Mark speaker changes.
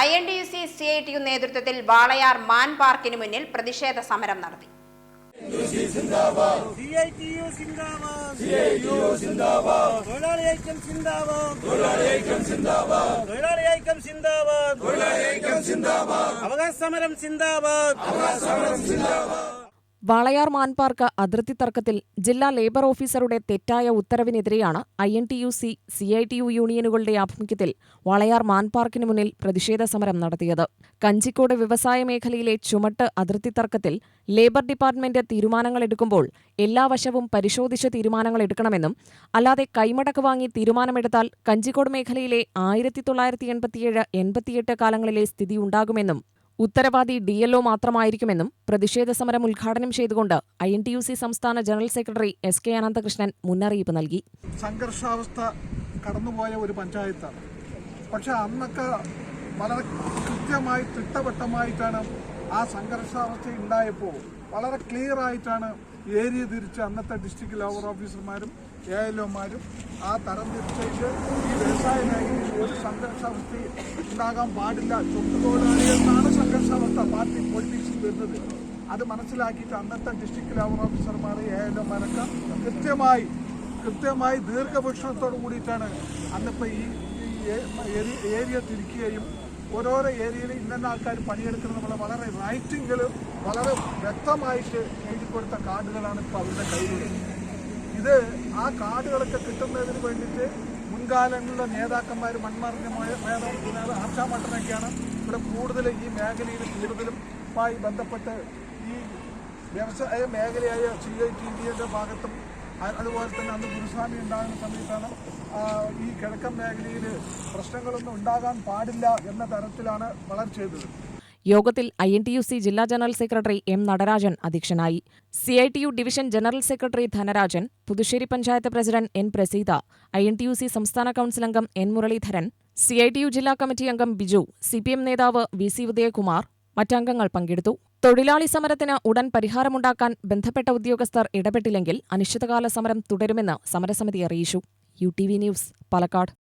Speaker 1: I N T U C C I T U നേതൃത്വത്തിൽ വാളയാർ മാൻ പാർക്കിന് മുന്നിൽ പ്രതിഷേധ സമരം നടത്തി.
Speaker 2: അവകാശ സമരം സിന്ദാബാദ്.
Speaker 3: വാളയാർ മാൻപാർക്ക് അതിർത്തി തർക്കത്തിൽ ജില്ലാ ലേബർ ഓഫീസറുടെ തെറ്റായ ഉത്തരവിനെതിരെയാണ് I N T U C C I T U യൂണിയനുകളുടെ ആഭിമുഖ്യത്തിൽ വാളയാർ മാൻപാർക്കിന് മുന്നിൽ പ്രതിഷേധ സമരം നടത്തിയത്. കഞ്ചിക്കോട് വ്യവസായ മേഖലയിലെ ചുമട്ട് അതിർത്തി തർക്കത്തിൽ ലേബർ ഡിപ്പാർട്ട്മെന്റ് തീരുമാനങ്ങളെടുക്കുമ്പോൾ എല്ലാ വശവും പരിശോധിച്ച് തീരുമാനങ്ങൾ എടുക്കണമെന്നും അല്ലാതെ കൈമടക്ക് വാങ്ങി തീരുമാനമെടുത്താൽ കഞ്ചിക്കോട് മേഖലയിലെ ആയിരത്തി തൊള്ളായിരത്തി എൺപത്തിയേഴ് എൺപത്തിയെട്ട് കാലങ്ങളിലെ സ്ഥിതി ഉണ്ടാകുമെന്നും ഉത്തരവാദി ഡി എൽഒ മാത്രമായിരിക്കുമെന്നും പ്രതിഷേധ സമരം ഉദ്ഘാടനം ചെയ്തുകൊണ്ട് I N T U C സംസ്ഥാന general secretary S K Ananthakrishnan മുന്നറിയിപ്പ് നൽകി.
Speaker 4: സംഘർഷാവസ്ഥ കടന്നുപോയ ഒരു പഞ്ചായത്താണ്. പക്ഷെ അന്നൊക്കെ വളരെ കൃത്യമായി തിട്ടവട്ടമായിട്ടാണ് ആ സംഘർഷാവസ്ഥ ഉണ്ടായപ്പോൾ വളരെ ക്ലിയർ ആയിട്ടാണ് ഏരിയ തിരിച്ച് അന്നത്തെ ഡിസ്ട്രിക്ട് ലേബർ ഓഫീസർമാരും എ എൽ ഒമാരും ആ തരം തിരിച്ചിട്ട് ഈ വ്യവസായ മേഖലയിൽ ഒരു സംഘർഷാവസ്ഥ ഉണ്ടാകാൻ പാടില്ല. ചുട്ടുതൊഴിലാളികൾക്കാണ് സംഘർഷാവസ്ഥ പാർട്ടി പൊളിറ്റിക്സിൽ വരുന്നത്. അത് മനസ്സിലാക്കിയിട്ട് അന്നത്തെ ഡിസ്ട്രിക്ട് ലേബർ ഓഫീസർമാർ എ എൽ ഒമാരൊക്കെ കൃത്യമായി കൃത്യമായി ദീർഘവീക്ഷണത്തോട് കൂടിയിട്ടാണ് അന്നിപ്പോൾ ഈ ഏരിയ തിരിക്കുകയും ഓരോരോ ഏരിയയിൽ ഇന്ന ആൾക്കാർ പണിയെടുക്കുന്നത് എന്നുള്ള വളരെ റൈറ്റിങ്ങിൽ വളരെ വ്യക്തമായിട്ട് എഴുതി കൊടുത്ത കാർഡുകളാണ് ഇപ്പോൾ അവരുടെ കയ്യിലുള്ളത്. ഇത് ആ കാർഡുകളൊക്കെ കിട്ടുന്നതിന് വേണ്ടിയിട്ട് മുൻകാലങ്ങളിലെ നേതാക്കന്മാർ മൺമറിഞ്ഞമായ നേതാവ് ആശാമട്ടനൊക്കെയാണ് ഇവിടെ കൂടുതൽ ഈ മേഖലയിൽ കൂടുതലും മായി ബന്ധപ്പെട്ട് ഈ വ്യവസായ മേഖലയായ സി ഐ ടി വിയുടെ ഭാഗത്തും അതുപോലെ തന്നെ അന്ന് ഗുരുസ്വാമി ഉണ്ടാകുന്ന സമയത്താണ് ഈ കിഴക്കൻ മേഖലയിൽ പ്രശ്നങ്ങളൊന്നും ഉണ്ടാകാൻ പാടില്ല എന്ന തരത്തിലാണ് വളർച്ച ചെയ്തത്
Speaker 3: യോഗത്തിൽ I N T U C ജില്ലാ ജനറൽ സെക്രട്ടറി എം നടരാജൻ അധ്യക്ഷനായി. C I T U division general secretary Dhanarajan Puthussery panchayat president N Praseetha I N T U C സംസ്ഥാന കൌൺസിൽ അംഗം N Muraleedharan C I T U ജില്ലാ committee അംഗം Biju C P M നേതാവ് V C Udayakumar മറ്റംഗങ്ങൾ പങ്കെടുത്തു. തൊഴിലാളി സമരത്തിന് ഉടൻ പരിഹാരമുണ്ടാക്കാൻ ബന്ധപ്പെട്ട ഉദ്യോഗസ്ഥർ ഇടപെട്ടില്ലെങ്കിൽ അനിശ്ചിതകാല സമരം തുടരുമെന്ന് സമരസമിതി അറിയിച്ചു. U T V news Palakkad.